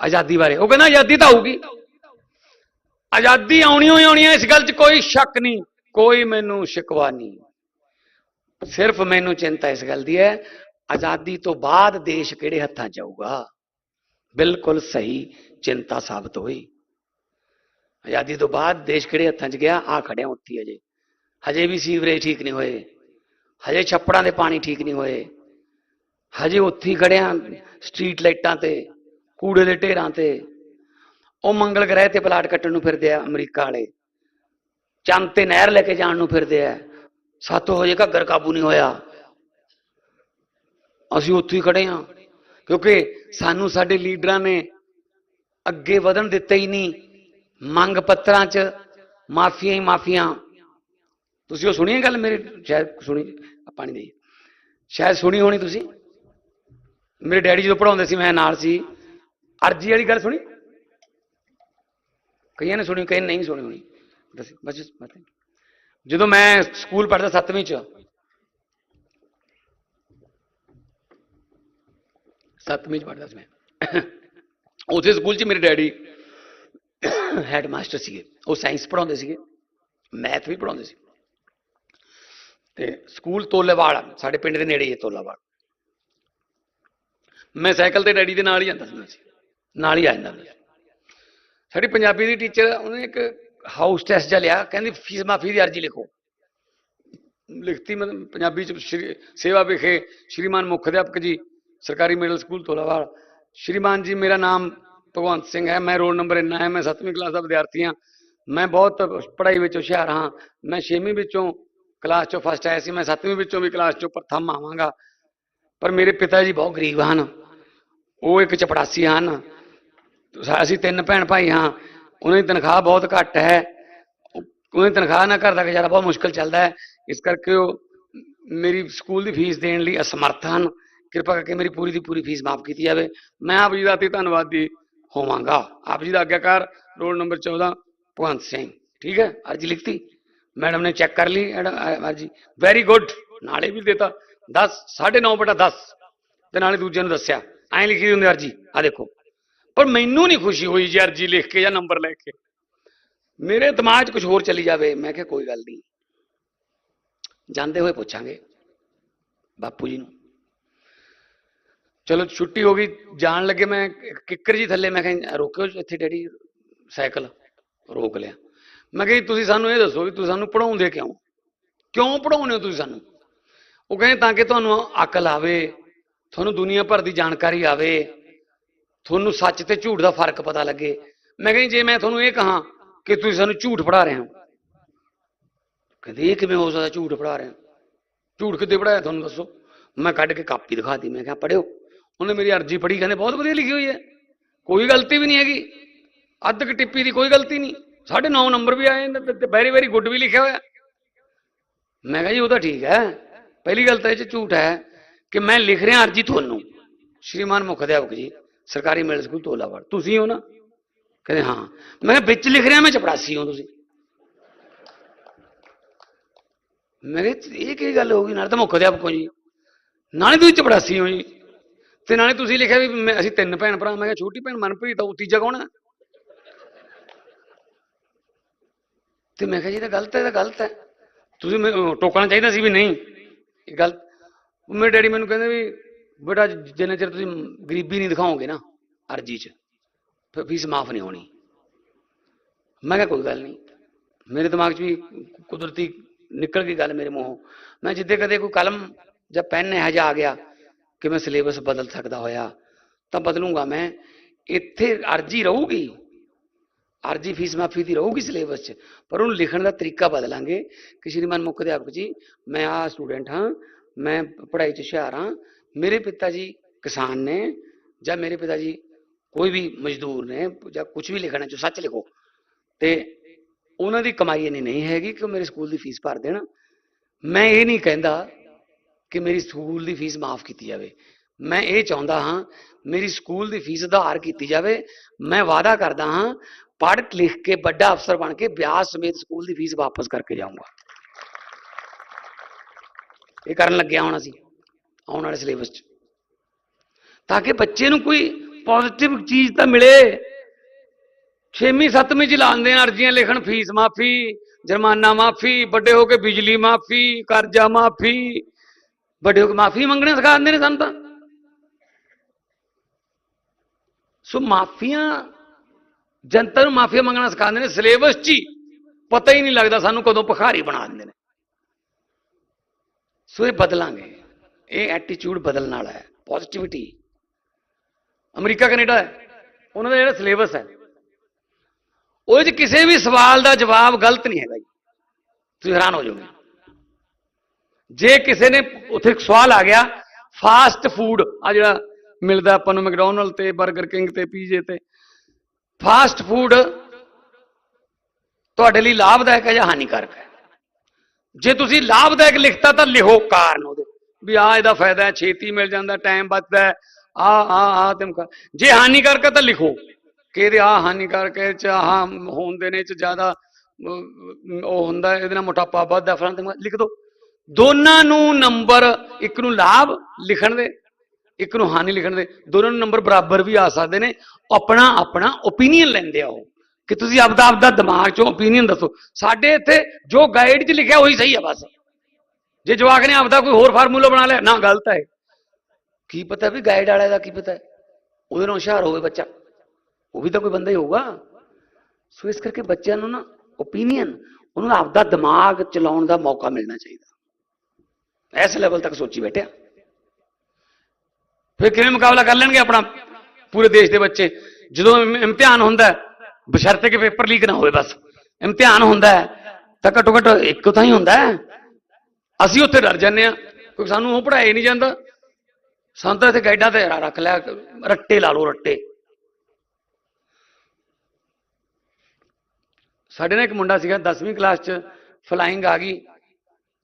Speaker 1: ਆਜ਼ਾਦੀ ਬਾਰੇ? ਉਹ ਕਹਿੰਦਾ ਆਜ਼ਾਦੀ ਤਾਂ ਆਊਗੀ। ਆਜ਼ਾਦੀ ਆਉਣੀ ਹੋਈ ਆਉਣੀ ਹੈ ਇਸ ਗੱਲ 'ਚ ਕੋਈ ਸ਼ੱਕ ਨਹੀਂ, ਕੋਈ ਮੈਨੂੰ ਸ਼ਿਕਵਾ ਨਹੀਂ। ਸਿਰਫ ਮੈਨੂੰ ਚਿੰਤਾ ਇਸ ਗੱਲ ਦੀ ਹੈ, ਆਜ਼ਾਦੀ ਤੋਂ ਬਾਅਦ ਦੇਸ਼ ਕਿਹੜੇ ਹੱਥਾਂ 'ਚ ਆਊਗਾ? ਬਿਲਕੁਲ ਸਹੀ ਚਿੰਤਾ ਸਾਬਤ ਹੋਈ। ਆਜ਼ਾਦੀ ਤੋਂ ਬਾਅਦ ਦੇਸ਼ ਕਿਹੜੇ ਹੱਥਾਂ 'ਚ ਗਿਆ? ਆ ਖੜਿਆ ਉੱਥੇ ਹੀ ਅਜੇ। ਹਜੇ ਵੀ ਸੀਵਰੇਜ ਠੀਕ ਨਹੀਂ ਹੋਏ। ਹਜੇ ਛੱਪੜਾਂ ਦੇ ਪਾਣੀ ਠੀਕ ਨਹੀਂ ਹੋਏ। ਹਜੇ ਉੱਥੇ ਹੀ ਖੜਿਆ ਸਟਰੀਟ ਲਾਈਟਾਂ ਤੇ, ਕੂੜੇ ਦੇ ਢੇਰਾਂ ਤੇ। ਉਹ ਮੰਗਲ ਗ੍ਰਹਿ ਤੇ ਪਲਾਟ ਕੱਟਣ ਨੂੰ ਫਿਰਦੇ ਆ ਅਮਰੀਕਾ ਵਾਲੇ। ਚੰਦ ਤੇ ਨਹਿਰ ਲੈ ਕੇ ਜਾਣ ਨੂੰ ਫਿਰਦੇ ਆ। ਸਾਤੋਂ ਜੇ ਘੱਗਰ ਕਾਬੂ ਨਹੀਂ ਹੋਇਆ। ਅਸੀਂ ਉੱਥੇ ਹੀ ਖੜੇ ਹਾਂ। ਕਿਉਂਕਿ ਸਾਨੂੰ ਸਾਡੇ ਲੀਡਰਾਂ ਨੇ ਅੱਗੇ ਵਧਣ ਦਿੱਤਾ ਹੀ ਨਹੀਂ। ਮੰਗ ਪੱਤਰਾਂ 'ਚ ਮਾਫੀਆਂ ਹੀ ਮਾਫੀਆਂ। ਤੁਸੀਂ ਉਹ ਸੁਣੀ ਗੱਲ ਮੇਰੇ? ਸ਼ਾਇਦ ਸੁਣੀ ਪਾਣੀ ਦੀ ਸ਼ਾਇਦ ਸੁਣੀ ਹੋਣੀ ਤੁਸੀਂ? ਮੇਰੇ ਡੈਡੀ ਜਦੋਂ ਪੜਾਉਂਦੇ ਸੀ ਮੈਂ ਨਾਲ ਸੀ। ਅਰਜੀ ਵਾਲੀ ਗੱਲ ਸੁਣੀ? ਕਈਆਂ ਨੇ ਸੁਣੀ ਕਈ ਨਹੀਂ ਸੁਣੀ ਹੋਣੀ। ਦੱਸ ਬਸ ਬਸ। ਜਦੋਂ ਮੈਂ ਸਕੂਲ ਪੜ੍ਹਦਾ 7ਵੀਂ ਚ 7ਵੀਂ ਚ ਪੜ੍ਹਦਾ ਸੀ ਮੈਂ। ਉਸੇ ਸਕੂਲ ਚ ਮੇਰੇ ਡੈਡੀ ਹੈਡ ਮਾਸਟਰ ਸੀਗੇ। ਉਹ ਸਾਇੰਸ ਪੜਾਉਂਦੇ ਸੀਗੇ ਮੈਥ ਵੀ ਪੜਾਉਂਦੇ ਸੀ। ਤੇ ਸਕੂਲ ਤੋਲੇਵਾਲ ਆ, ਸਾਡੇ ਪਿੰਡ ਦੇ ਨੇੜੇ ਹੀ ਹੈ ਤੋਲਾਵਾਲ। ਮੈਂ ਸਾਈਕਲ ਤੇ ਡੈਡੀ ਦੇ ਨਾਲ ਹੀ ਜਾਂਦਾ ਹੁੰਦਾ ਸੀ, ਨਾਲ ਹੀ। ਆ ਜਾਂਦਾ ਸੀ। ਸਾਡੀ ਪੰਜਾਬੀ ਦੀ ਟੀਚਰ ਉਹਨੇ ਇੱਕ ਹਾਊਸ ਟੈਸਟ ਜਿਹਾ ਲਿਆ, ਕਹਿੰਦੀ ਫੀਸ ਮਾਫੀ ਦੀ ਅਰਜੀ ਲਿਖੋ। ਲਿਖਤੀ ਮਤਲਬ ਪੰਜਾਬੀ ਚ ਸੇਵਾ ਵਿਖੇ ਸ਼੍ਰੀਮਾਨ ਮੁੱਖ ਅਧਿਆਪਕ ਜੀ, ਸਰਕਾਰੀ ਮਿਡਲ ਸਕੂਲ ਤੋਲਾਵਾਲ। ਸ਼੍ਰੀਮਾਨ ਜੀ, ਮੇਰਾ ਨਾਮ ਭਗਵੰਤ ਸਿੰਘ ਹੈ, ਮੈਂ ਰੋਲ ਨੰਬਰ ਇੰਨਾ ਹੈ, ਮੈਂ 7ਵੀਂ ਕਲਾਸ ਦਾ ਵਿਦਿਆਰਥੀ ਹਾਂ। ਮੈਂ ਬਹੁਤ ਪੜ੍ਹਾਈ ਵਿੱਚ ਹੁਸ਼ਿਆਰ ਹਾਂ। ਮੈਂ 6ਵੀਂ ਵਿੱਚੋਂ ਕਲਾਸ ਚੋਂ ਫਸਟ ਆਇਆ ਸੀ, ਮੈਂ 7ਵੀਂ ਵਿੱਚੋਂ ਵੀ ਕਲਾਸ ਚੋਂ ਪ੍ਰਥਮ ਆਵਾਂਗਾ। ਪਰ ਮੇਰੇ ਪਿਤਾ ਜੀ ਬਹੁਤ ਗਰੀਬ ਹਨ। ਉਹ ਇੱਕ ਚਪੜਾਸੀ ਹਨ। ਅਸੀਂ ਤਿੰਨ ਭੈਣ ਭਾਈ ਹਾਂ। ਉਹਨਾਂ ਦੀ ਤਨਖਾਹ ਬਹੁਤ ਘੱਟ ਹੈ। ਉਹਨਾਂ ਦੀ ਤਨਖਾਹ ਨਾਲ ਘਰ ਦਾ ਗੁਜ਼ਾਰਾ ਬਹੁਤ ਮੁਸ਼ਕਲ ਚੱਲਦਾ ਹੈ। ਇਸ ਕਰਕੇ ਉਹ ਮੇਰੀ ਸਕੂਲ ਦੀ ਫੀਸ ਦੇਣ ਲਈ ਅਸਮਰਥ ਹਨ। ਕਿਰਪਾ ਕਰਕੇ ਮੇਰੀ ਪੂਰੀ ਦੀ ਪੂਰੀ ਫੀਸ ਮਾਫ ਕੀਤੀ ਜਾਵੇ। ਮੈਂ ਆਪ ਜੀ ਦਾ ਅਤੀ ਧੰਨਵਾਦੀ ਹੋਵਾਂਗਾ। ਆਪ ਜੀ ਦਾ ਆਗਿਆਕਾਰ ਰੋਲ ਨੰਬਰ 14 ਭਗਵੰਤ ਸਿੰਘ। ਠੀਕ ਹੈ? ਅਰਜੀ ਲਿਖਤੀ? ਮੈਡਮ ਨੇ ਚੈੱਕ ਕਰ ਲਈ। ਅਰਜੀ। ਵੈਰੀ ਗੁੱਡ ਨਾਲੇ ਵੀ ਦੇਤਾ। 10 9.5 ਬਟਾ 10 ਤੇ ਨਾਲੇ ਦੂਜੇ ਨੂੰ ਦੱਸਿਆ, ਐਂ ਲਿਖੀ ਹੁੰਦੀ ਅਰਜੀ ਆ ਦੇਖੋ। ਪਰ ਮੈਨੂੰ ਨਹੀਂ ਖੁਸ਼ੀ ਹੋਈ ਜੀ ਅਰਜੀ ਲਿਖ ਕੇ ਜਾਂ ਨੰਬਰ ਲੈ ਕੇ। ਮੇਰੇ ਦਿਮਾਗ 'ਚ ਕੁਝ ਹੋਰ ਚੱਲੀ ਜਾਵੇ, ਮੈਂ ਕਿਹਾ ਕੋਈ ਗੱਲ ਨਹੀਂ। ਜਾਂਦੇ ਹੋਏ ਪੁੱਛਾਂਗੇ, ਬਾਪੂ ਜੀ ਨੂੰ। ਚਲੋ, ਛੁੱਟੀ ਹੋ ਗਈ, ਜਾਣ ਲੱਗੇ ਮੈਂ ਕਿੱਕਰ ਜੀ ਥੱਲੇ, ਮੈਂ ਕਿਹਾ, ਰੋਕਿਓ ਇੱਥੇ ਡੈਡੀ ਸਾਈਕਲ ਰੋਕ ਲਿਆ। ਮੈਂ ਕਿਹਾ ਜੀ, ਤੁਸੀਂ ਸਾਨੂੰ ਇਹ ਦੱਸੋ ਵੀ ਤੁਸੀਂ ਸਾਨੂੰ ਪੜਾਉਂਦੇ ਕਿਉਂ? ਕਿਉਂ ਪੜਾਉਂਦੇ ਹੋ ਤੁਸੀਂ ਸਾਨੂੰ? ਉਹ ਕਹਿੰਦੇ ਤਾਂ ਕਿ ਤੁਹਾਨੂੰ ਅਕਲ ਆਵੇ ਤੁਹਾਨੂੰ ਦੁਨੀਆ ਭਰ ਦੀ ਜਾਣਕਾਰੀ ਆਵੇ ਤੁਹਾਨੂੰ ਸੱਚ ਤੇ ਝੂਠ ਦਾ ਫ਼ਰਕ ਪਤਾ ਲੱਗੇ। ਮੈਂ ਕਿਹਾ ਜੀ, ਜੇ ਮੈਂ ਤੁਹਾਨੂੰ ਇਹ ਕਹਾਂ ਕਿ ਤੁਸੀਂ ਸਾਨੂੰ ਝੂਠ ਪੜਾ ਰਹੇ ਹੋ। ਕਹਿੰਦੇ ਇਹ ਕਿਵੇਂ ਹੋ ਸਕਦਾ ਝੂਠ ਪੜਾ ਰਹੇ ਹੋ? ਝੂਠ ਕਿੱਦੇ ਪੜਾਇਆ ਤੁਹਾਨੂੰ ਦੱਸੋ? ਮੈਂ ਕੱਢ ਕੇ ਕਾਪੀ ਦਿਖਾਤੀ ਮੈਂ ਕਿਹਾ ਪੜਿਓ ਉਹਨੇ ਮੇਰੀ ਅਰਜੀ ਪੜ੍ਹੀ ਕਹਿੰਦੇ ਬਹੁਤ ਵਧੀਆ ਲਿਖੀ ਹੋਈ ਹੈ। ਕੋਈ ਗਲਤੀ ਵੀ ਨਹੀਂ ਹੈਗੀ। ਅੱਧ ਕੁ ਟਿੱਪੀ ਦੀ ਕੋਈ ਗਲਤੀ ਨਹੀਂ। ਸਾਢੇ 9 ਨੰਬਰ ਵੀ ਆਏ ਨੇ ਤੇ ਵੈਰੀ ਵੈਰੀ ਗੁੱਡ ਵੀ ਲਿਖਿਆ ਹੋਇਆ। ਮੈਂ ਕਿਹਾ ਜੀ ਉਹ ਤਾਂ ਠੀਕ ਹੈ। ਪਹਿਲੀ ਗੱਲ ਤਾਂ ਇਹ ਚ ਝੂਠ ਹੈ ਕਿ ਮੈਂ ਲਿਖ ਰਿਹਾ ਅਰਜੀ ਤੁਹਾਨੂੰ। ਸ਼੍ਰੀਮਾਨ ਮੁਖ ਅਧਿਆਪਕ ਜੀ, ਸਰਕਾਰੀ ਮਿਡਲ ਸਕੂਲ ਤੋਲਾਵਾੜ ਤੁਸੀਂ ਹੋ ਨਾ? ਕਹਿੰਦੇ ਹਾਂ। ਮੈਂ ਕਿਹਾ ਵਿੱਚ ਲਿਖ ਰਿਹਾ, ਮੈਂ ਚਪੜਾਸੀ ਹਾਂ ਤੁਸੀਂ। ਮੇਰੇ ਇਹ ਕੀ ਗੱਲ ਹੋ ਗਈ? ਨਾਲ ਤਾਂ ਮੁੱਖ ਅਧਿਆਪਕ ਹੋ ਜੀ। ਨਾਲੇ ਤੁਸੀਂ ਚਪੜਾਸੀ ਹੋ ਜੀ। ਤੇ ਨਾਲੇ ਤੁਸੀਂ ਲਿਖਿਆ ਵੀ ਮੈਂ- ਅਸੀਂ ਤਿੰਨ ਭੈਣ ਭਰਾ, ਮੈਂ ਕਿਹਾ ਛੋਟੀ ਭੈਣ ਮਨਪ੍ਰੀਤ ਆ, ਉਹ ਤੀਜਾ ਕੌਣ ਹੈ ਤੇ ਮੈਂ ਕਿਹਾ ਜੀ ਇਹ ਤਾਂ ਗਲਤ ਹੈ, ਇਹ ਤਾਂ ਗਲਤ ਹੈ। ਤੁਸੀਂ ਮੈਨੂੰ ਟੋਕਣਾ ਚਾਹੀਦਾ ਸੀ ਵੀ ਨਹੀਂ। ਇਹ ਗਲਤ ਮੇਰੇ ਡੈਡੀ ਮੈਨੂੰ ਕਹਿੰਦੇ ਵੀ, ਬੇਟਾ ਜਿੰਨਾ ਚਿਰ ਤੁਸੀਂ ਗਰੀਬੀ ਨਹੀਂ ਦਿਖਾਓਗੇ ਨਾ ਅਰਜੀ 'ਚ, ਫਿਰ ਫੀਸ ਮਾਫ ਨਹੀਂ ਹੋਣੀ। ਮੈਂ ਕਿਹਾ ਕੋਈ ਗੱਲ ਨਹੀਂ। ਮੇਰੇ ਦਿਮਾਗ 'ਚ ਵੀ ਕੁਦਰਤੀ ਨਿਕਲ ਗਈ ਗੱਲ ਮੇਰੇ ਮੂੰਹੋਂ। ਮੈਂ ਜਿੱਦੇ ਕਦੇ ਕੋਈ ਕਲਮ ਜਾਂ ਪੈਨ ਇਹੋ ਜਿਹਾ ਆ ਗਿਆ ਕਿ ਮੈਂ ਸਿਲੇਬਸ ਬਦਲ ਸਕਦਾ ਹੋਇਆ, ਤਾਂ ਬਦਲੂੰਗਾ ਮੈਂ। ਇੱਥੇ ਅਰਜੀ ਰਹੂਗੀ ਅਰਜੀ ਫੀਸ ਮਾਫੀ ਦੀ ਰਹੂਗੀ ਸਿਲੇਬਸ 'ਚ, ਪਰ ਉਹਨੂੰ ਲਿਖਣ ਦਾ ਤਰੀਕਾ ਬਦਲਾਂਗੇ। ਕਿ ਸ਼੍ਰੀਮਾਨ ਮੁੱਖ ਅਧਿਆਪਕ ਜੀ, ਮੈਂ ਆ ਸਟੂਡੈਂਟ ਹਾਂ, ਮੈਂ ਪੜ੍ਹਾਈ 'ਚ ਹੁਸ਼ਿਆਰ ਹਾਂ, ਮੇਰੇ ਪਿਤਾ ਜੀ ਕਿਸਾਨ ਨੇ ਜਾਂ ਮੇਰੇ ਪਿਤਾ ਜੀ ਕੋਈ ਵੀ ਮਜ਼ਦੂਰ ਨੇ ਜਾਂ ਕੁਝ ਵੀ ਲਿਖਣਾ ਜੋ ਸੱਚ ਲਿਖੋ, ਤੇ ਉਹਨਾਂ ਦੀ ਕਮਾਈ ਇੰਨੀ ਨਹੀਂ ਹੈਗੀ ਕਿ ਉਹ ਮੇਰੇ ਸਕੂਲ ਦੀ ਫੀਸ ਭਰ ਦੇਣ। ਮੈਂ ਇਹ ਨਹੀਂ ਕਹਿੰਦਾ ਕਿ ਮੇਰੀ ਸਕੂਲ ਦੀ ਫੀਸ ਮਾਫ ਕੀਤੀ ਜਾਵੇ। ਮੈਂ ਇਹ ਚਾਹੁੰਦਾ ਹਾਂ, ਮੇਰੀ ਸਕੂਲ ਦੀ ਫੀਸ ਉਧਾਰ ਕੀਤੀ ਜਾਵੇ। ਮੈਂ ਵਾਅਦਾ ਕਰਦਾ ਹਾਂ ਪੜ੍ਹ ਲਿਖ ਕੇ ਵੱਡਾ ਅਫਸਰ ਬਣ ਕੇ ਵਿਆਜ ਸਮੇਤ ਸਕੂਲ ਦੀ ਫੀਸ ਵਾਪਸ ਕਰਕੇ ਜਾਊਂਗਾ। ਇਹ ਕਰਨ ਲੱਗਿਆ ਹੁਣ ਅਸੀਂ, ਆਉਣ ਵਾਲੇ ਸਿਲੇਬਸ 'ਚ। ਤਾਂ ਕਿ ਬੱਚੇ ਨੂੰ ਕੋਈ ਪੋਜ਼ਿਟਿਵ ਚੀਜ਼ ਤਾਂ ਮਿਲੇ। ਛੇਵੀਂ, ਸੱਤਵੀਂ ਚ ਲਾਉਂਦੇ ਆ ਅਰਜ਼ੀਆਂ, ਲਿਖਣ ਫੀਸ ਮਾਫੀ, ਜੁਰਮਾਨਾ ਮਾਫੀ, ਵੱਡੇ ਹੋ ਕੇ ਬਿਜਲੀ ਮਾਫੀ, ਕਰਜ਼ਾ ਮਾਫੀ, ਵੱਡੇ ਹੋ ਕੇ ਮਾਫੀ ਮੰਗਣੇ ਸਿਖਾ ਦਿੰਦੇ ਨੇ ਸਾਨੂੰ ਤਾਂ। ਸੋ ਮਾਫੀਆਂ ਜਨਤਾ ਨੂੰ ਮਾਫੀਆਂ ਮੰਗਣਾ ਸਿਖਾਉਂਦੇ ਨੇ, ਸਿਲੇਬਸ 'ਚ ਹੀ ਪਤਾ ਹੀ ਨਹੀਂ ਲੱਗਦਾ ਸਾਨੂੰ ਕਦੋਂ ਭਿਖਾਰੀ ਬਣਾ ਦਿੰਦੇ ਨੇ। ਸੋ ਇਹ ਬਦਲਾਂਗੇ। ਇਹ ਐਟੀਟਿਊਡ ਬਦਲਣ ਵਾਲਾ ਹੈ ਪੋਜ਼ਿਟਿਵਿਟੀ ਅਮਰੀਕਾ, ਕੈਨੇਡਾ ਹੈ, ਉਹਨਾਂ ਦਾ ਜਿਹੜਾ ਸਿਲੇਬਸ ਹੈ। ਉਹਦੇ 'ਚ ਕਿਸੇ ਵੀ ਸਵਾਲ ਦਾ ਜਵਾਬ ਗਲਤ ਨਹੀਂ ਹੈਗਾ ਜੀ। ਤੁਸੀਂ ਹੈਰਾਨ ਹੋ ਜਾਓਗੇ। ਜੇ ਕਿਸੇ ਨੇ ਉੱਥੇ ਸਵਾਲ ਆ ਗਿਆ ਫਾਸਟ ਫੂਡ ਆ ਜਿਹੜਾ ਮਿਲਦਾ ਆਪਾਂ ਨੂੰ ਮੈਕਡੋਨਲਡ ਤੇ 버ਗਰ ਕਿੰਗ ਤੇ ਪੀਜੇ ਤੇ ਫਾਸਟ ਫੂਡ ਤੁਹਾਡੇ ਲਈ ਲਾਭਦਾਇਕ ਹੈ ਜਾਂ ਹਾਨੀਕਾਰਕ ਹੈ? ਜੇ ਤੁਸੀਂ ਲਾਭਦਾਇਕ ਲਿਖਤਾ ਤਾਂ ਲਿਖੋ ਕਾਰਨ ਉਹਦੇ। ਵੀ ਆ ਇਹਦਾ ਫਾਇਦਾ ਹੈ, ਛੇਤੀ ਮਿਲ ਜਾਂਦਾ, ਟਾਈਮ ਬਚਦਾ ਹੈ ਆ ਆ ਆ ਤਮਕਾ ਜੇ ਹਾਨੀਕਾਰਕ ਹੈ ਤਾਂ ਲਿਖੋ ਕਿ ਇਹਦੇ ਆ ਹਾਨੀਕਾਰਕ ਹੈ, ਚ ਆ ਹੁੰਦੇ ਨੇ, ਚ ਜ਼ਿਆਦਾ ਉਹ ਹੁੰਦਾ ਇਹਦੇ ਨਾਲ ਮੋਟਾਪਾ ਵੱਧਦਾ ਫਲਾਂ ਲਿਖ ਦੋ। ਦੋਨਾਂ ਨੂੰ ਨੰਬਰ, ਇੱਕ ਨੂੰ ਲਾਭ ਲਿਖਣ ਦੇ ਇੱਕ ਨੂੰ ਹਾਨੀ ਲਿਖਣ ਦੇ, ਦੋਨਾਂ ਨੂੰ ਨੰਬਰ ਬਰਾਬਰ ਵੀ ਆ ਸਕਦੇ ਨੇ। ਆਪਣਾ ਆਪਣਾ ਓਪੀਨੀਅਨ ਲੈਂਦੇ ਆ ਉਹ। ਕਿ ਤੁਸੀਂ ਆਪਦਾ ਆਪਦਾ ਦਿਮਾਗ ਚੋਂ ਓਪੀਨੀਅਨ ਦੱਸੋ। ਸਾਡੇ ਇੱਥੇ ਜੋ ਗਾਈਡ 'ਚ ਲਿਖਿਆ ਉਹੀ ਸਹੀ ਆ ਬਸ। ਜੇ ਜਵਾਕ ਨੇ ਆਪਦਾ ਕੋਈ ਹੋਰ ਫਾਰਮੂਲਾ ਬਣਾ ਲਿਆ, ਨਾ ਗਲਤ ਹੈ। ਕੀ ਪਤਾ ਵੀ ਗਾਈਡ ਵਾਲੇ ਦਾ ਕੀ ਪਤਾ ਉਹਦੇ ਨਾਲ ਹੁਸ਼ਿਆਰ ਹੋਵੇ ਬੱਚਾ। ਉਹ ਵੀ ਤਾਂ ਕੋਈ ਬੰਦਾ ਹੀ ਹੋਊਗਾ। ਸੋ ਇਸ ਕਰਕੇ ਬੱਚਿਆਂ ਨੂੰ ਨਾ ਓਪੀਨੀਅਨ ਉਹਨੂੰ ਆਪਦਾ ਦਿਮਾਗ ਚਲਾਉਣ ਦਾ ਮੌਕਾ ਮਿਲਣਾ ਚਾਹੀਦਾ। ਇਸ ਲੈਵਲ ਤੱਕ ਸੋਚੀ ਬੈਠਿਆ ਫਿਰ ਕਿਵੇਂ ਮੁਕਾਬਲਾ ਕਰ ਲੈਣਗੇ ਆਪਣਾ? ਪੂਰੇ ਦੇਸ਼ ਦੇ ਬੱਚੇ। ਜਦੋਂ ਇਮਤਿਹਾਨ ਹੁੰਦਾ ਬਸ਼ਰਤੇ ਕਿ ਪੇਪਰ ਲੀਕ ਨਾ ਹੋਵੇ ਬਸ। ਇਮਤਿਹਾਨ ਹੁੰਦਾ ਤਾਂ ਘੱਟੋ ਘੱਟ ਇੱਕ ਤਾਂ ਹੀ ਹੁੰਦਾ ਅਸੀਂ ਉੱਥੇ ਡਰ ਜਾਂਦੇ ਆ ਕਿਉਂਕਿ ਸਾਨੂੰ ਉਹ ਪੜਾਏ ਨਹੀਂ ਜਾਂਦਾ। ਸਾਨੂੰ ਤਾਂ ਇੱਥੇ ਗਾਈਡਾਂ ਤੇ ਰੱਖ ਲਿਆ, ਰੱਟੇ ਲਾ ਲਓ, ਰੱਟੇ। ਸਾਡੇ ਨਾਲ ਇੱਕ ਮੁੰਡਾ ਸੀਗਾ 10ਵੀਂ ਕਲਾਸ 'ਚ ਫਲਾਈਂਗ ਆ ਗਈ।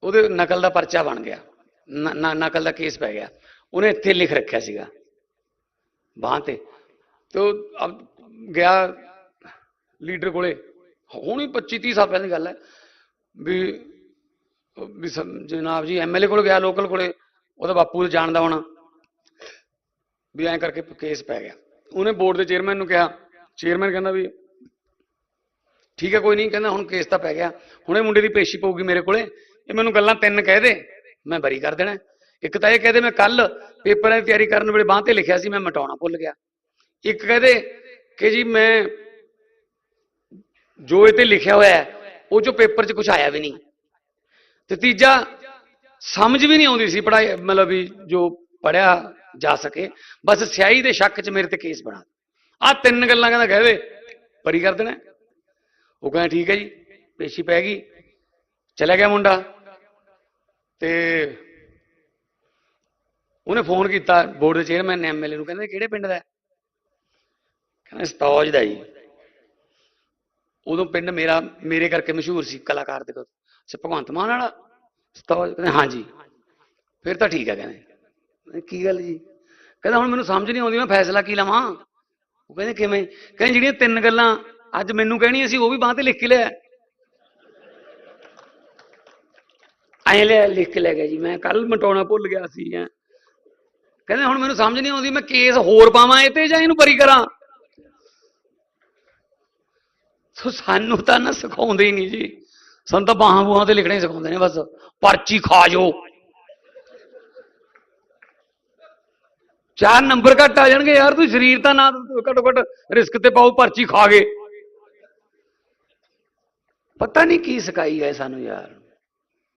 Speaker 1: ਉਹਦੇ ਨਕਲ ਦਾ ਪਰਚਾ ਬਣ ਗਿਆ। ਨਕਲ ਦਾ ਕੇਸ ਪੈ ਗਿਆ। ਉਹਨੇ ਇੱਥੇ ਲਿਖ ਰੱਖਿਆ ਸੀਗਾ। ਬਾਂਹ ਤੇ। ਤੇ ਉਹ ਅਬ ਗਿਆ ਲੀਡਰ ਕੋਲੇ। ਹੁਣੀ 25 30 ਸਾਲ ਪਹਿਲਾਂ ਦੀ ਗੱਲ ਹੈ ਵੀ ਉਹ ਵੀ ਸਮ- ਜਨਾਬ ਜੀ ਐਮਐਲਏ ਕੋਲ ਗਿਆ ਲੋਕਲ ਕੋਲੇ, ਉਹਦਾ ਬਾਪੂ ਜਾਣਦਾ ਹੋਣਾ ਵੀ ਐਂ ਕਰਕੇ ਕੇਸ ਪੈ ਗਿਆ। ਉਹਨੇ ਬੋਰਡ ਦੇ ਚੇਅਰਮੈਨ ਨੂੰ ਕਿਹਾ, ਚੇਅਰਮੈਨ ਕਹਿੰਦਾ ਵੀ ਠੀਕ ਹੈ, ਕੋਈ ਨਹੀਂ, ਕਹਿੰਦਾ ਹੁਣ ਕੇਸ ਤਾਂ ਪੈ ਗਿਆ। ਹੁਣੇ ਮੁੰਡੇ ਦੀ ਪੇਸ਼ੀ ਪਊਗੀ ਮੇਰੇ ਕੋਲੇ, ਇਹ ਮੈਨੂੰ ਗੱਲਾਂ ਤਿੰਨ ਕਹਿ ਦੇ, ਮੈਂ ਬਰੀ ਕਰ ਦੇਣਾ। ਇੱਕ ਤਾਂ ਇਹ ਕਹਿ ਦੇ ਮੈਂ ਕੱਲ ਪੇਪਰਾਂ ਦੀ ਤਿਆਰੀ ਕਰਨ ਵੇਲੇ ਬਾਂਹ ਤੇ ਲਿਖਿਆ ਸੀ, ਮੈਂ ਮਿਟਾਉਣਾ ਭੁੱਲ ਗਿਆ। ਇੱਕ ਕਹਿੰਦੇ ਕਿ ਜੀ ਮੈਂ ਜੋ ਇਹ ਤੇ ਲਿਖਿਆ ਹੋਇਆ ਹੈ, ਉਹ ਜੋ ਪੇਪਰ 'ਚ ਕੁਝ ਆਇਆ ਵੀ ਨਹੀਂ। ਤੇ ਤੀਜਾ, ਸਮਝ ਵੀ ਨਹੀਂ ਆਉਂਦੀ ਸੀ ਪੜਾਈ ਮਤਲਬ ਵੀ ਜੋ ਪੜਿਆ ਜਾ ਸਕੇ। ਬਸ ਸਿਆਹੀ ਦੇ ਸ਼ੱਕ 'ਚ ਮੇਰੇ ਤੇ ਕੇਸ ਬਣਾ ਆ ਤਿੰਨ ਗੱਲਾਂ ਕਹਿੰਦਾ ਕਹਵੇ ਪਰੀ ਕਰ ਦੇਣਾ। ਉਹ ਕਹਿੰਦਾ, ਠੀਕ ਹੈ ਜੀ, ਪੇਸ਼ੀ ਪੈ ਗਈ। ਚਲਾ ਗਿਆ ਮੁੰਡਾ। ਤੇ ਉਹਨੇ ਫੋਨ ਕੀਤਾ ਬੋਰਡ ਦੇ ਚੇਅਰਮੈਨ ਨੇ ਐਮਐਲਏ ਨੂੰ, ਕਹਿੰਦੇ ਕਿਹੜੇ ਪਿੰਡ ਦਾ ਕਹਿੰਦਾ ਸਤੌਜ ਦਾ ਜੀ। ਉਦੋਂ ਪਿੰਡ ਮੇਰਾ, ਮੇਰੇ ਕਰਕੇ ਮਸ਼ਹੂਰ ਸੀ ਕਲਾਕਾਰ ਦੇ ਕੋਲ। ਅੱਛਾ, ਭਗਵੰਤ ਮਾਨ ਵਾਲਾ? ਸਤੌਜ, ਕਹਿੰਦੇ ਹਾਂਜੀ ਫਿਰ ਤਾਂ ਠੀਕ ਹੈ, ਕਹਿੰਦੇ। ਕੀ ਗੱਲ ਜੀ? ਕਹਿੰਦਾ ਹੁਣ ਮੈਨੂੰ ਸਮਝ ਨਹੀਂ ਆਉਂਦੀ, ਮੈਂ ਫੈਸਲਾ ਕੀ ਲਵਾਂ? ਉਹ ਕਹਿੰਦੇ ਕਿਵੇਂ? ਕਹਿੰਦੇ ਜਿਹੜੀਆਂ ਤਿੰਨ ਗੱਲਾਂ ਅੱਜ ਮੈਨੂੰ ਕਹਿਣੀਆਂ ਸੀ, ਉਹ ਵੀ ਬਾਂਹ ਤੇ ਲਿਖ ਕੇ ਲਿਆ ਐਂ ਲਿਆ ਲਿਖ ਕੇ ਲੈ ਗਿਆ ਜੀ। ਮੈਂ ਕੱਲ ਮਟਾਉਣਾ ਭੁੱਲ ਗਿਆ ਸੀ, ਐ। ਕਹਿੰਦੇ ਹੁਣ ਮੈਨੂੰ ਸਮਝ ਨਹੀਂ ਆਉਂਦੀ, ਮੈਂ ਕੇਸ ਹੋਰ ਪਾਵਾਂ ਇਹ ਤੇ ਜਾਂ ਇਹਨੂੰ ਬਰੀ ਕਰਾਂ? ਸੋ ਸਾਨੂੰ ਤਾਂ ਨਾ ਸਿਖਾਉਂਦੇ ਹੀ ਨਹੀਂ ਜੀ। ਸਾਨੂੰ ਤਾਂ ਬਾਹਾਂ ਬੂਹਾਂ ਤੇ ਲਿਖਣਾ ਹੀ ਸਿਖਾਉਂਦੇ ਨੇ ਬਸ। ਪਰਚੀ ਖਾ ਜੋ ਚਾਰ ਨੰਬਰ ਘੱਟ ਆ ਜਾਣਗੇ ਯਾਰ ਤੂੰ ਸਰੀਰ ਤਾਂ ਨਾ ਘੱਟੋ ਘੱਟ ਰਿਸਕ ਤੇ ਪਾਓ, ਪਰਚੀ ਖਾ ਗਏ। ਪਤਾ ਨਹੀਂ ਕੀ ਸਿਖਾਈ ਹੈ ਸਾਨੂੰ ਯਾਰ।